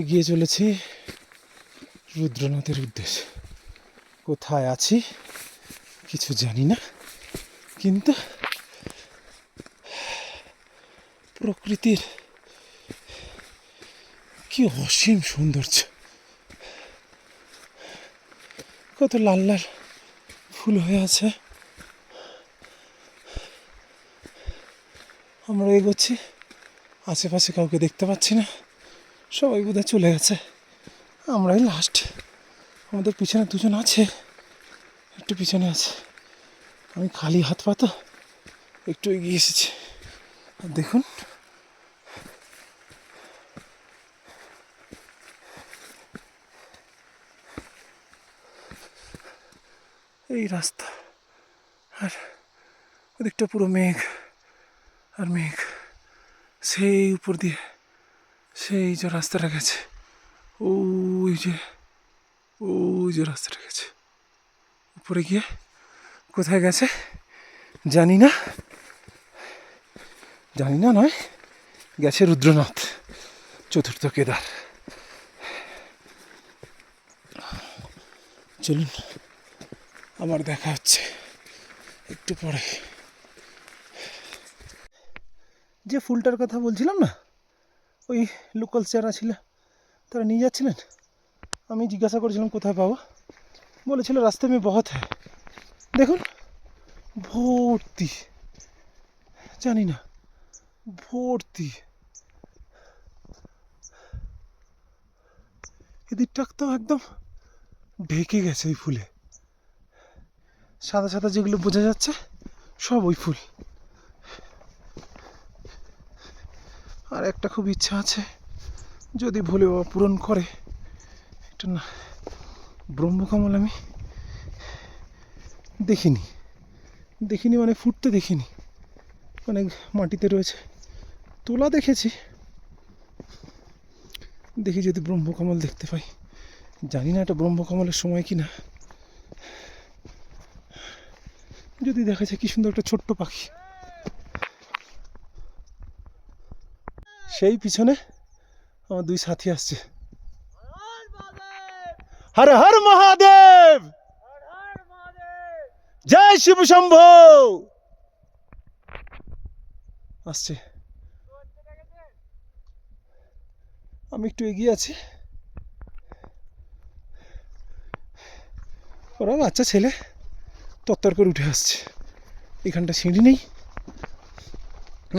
এগিয়ে চলেছি রুদ্রনাথের উদ্দেশ্যে। কোথায় আছি কিছু জানি না, কিন্তু প্রকৃতির কি অসীম সৌন্দর্য। কত লাল লাল ফুল হয়ে আছে। আমরা এগোচ্ছি, আশেপাশে কাউকে দেখতে পাচ্ছি না। সবাই বোধহয় চলে গেছে। আমরাই লাস্ট আমাদের পিছনে দুজন আছে। একটু পিছনে আছে। আমি খালি হাত পা তো একটু এগিয়ে এসেছি। আর দেখুন। এই রাস্তা। আর ওদিকটা পুরো মেঘ। আর মেঘ। সেই উপর দিয়ে। সেই যে রাস্তাটা গেছে, ওই যে ওই যে রাস্তাটা গেছে। উপরে গিয়ে কোথায় গেছে জানি না জানি না নয়, গেছে রুদ্রনাথ, চতুর্থ কেদার। চলুন, আমার দেখা হচ্ছে একটু পরে। যে ফুলটার কথা বলছিলাম না ওই লোকাল চেয়ারা ছিল তারা নিয়ে যাচ্ছিলেন। আমি জিজ্ঞাসা করেছিলাম, কোথায় পাবো? বলেছিল রাস্তা মেয়ে বহত হ্যাঁ দেখুন, ভর্তি। জানি না, ভর্তি। এদিকটাক তো একদম ঢেকে গেছে ওই ফুলে। সাদা সাদা যেগুলো বোঝা যাচ্ছে, সব ওই ফুল। আর একটা খুব ইচ্ছা আছে। যদি ভোলে বাবা পূরণ করে, একটা না, ব্রহ্মকমল আমি দেখিনি। দেখিনি মানে ফুটতে দেখিনি। মানে মাটিতে রয়েছে। তোলা দেখেছি। দেখি যদি ব্রহ্মকমল দেখতে পাই। জানি না এটা ব্রহ্মকমলের সময় কি না যদি দেখা যায় কি সুন্দর একটা ছোট্ট পাখি। সেই পিছনে আমার দুই সাথী আসছে। হর হর মহাদেব! জয় শিব শম্ভু! আসছে। আমি একটু এগিয়ে আছি। ওরা বাচ্চা ছেলে, তত্তর করে উঠে আসছে। এখানটা সিঁড়ি নেই।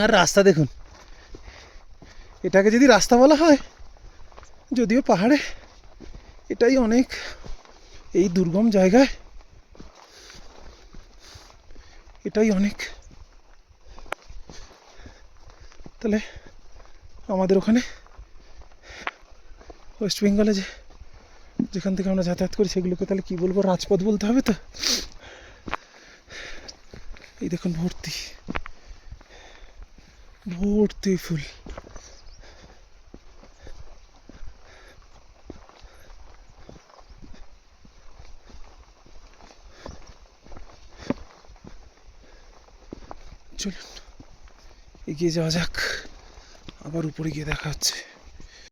আর রাস্তা দেখুন। এটাকে যদি রাস্তা বলা হয়, যদিও পাহাড়ে, এটাই অনেক এই দুর্গম জায়গায়। এটাই অনেক। তাহলে আমাদের ওখানে ওয়েস্ট বেঙ্গলে যে, যেখান থেকে আমরা যাতায়াত করি, সেগুলোকে তাহলে কি বলব? রাজপথ বলতে হবে তো? এই দেখুন, ভর্তি। ভর্তি ফুল। চলুন এগিয়ে যাওয়া যাক। আবার উপরে গিয়ে দেখা হচ্ছে।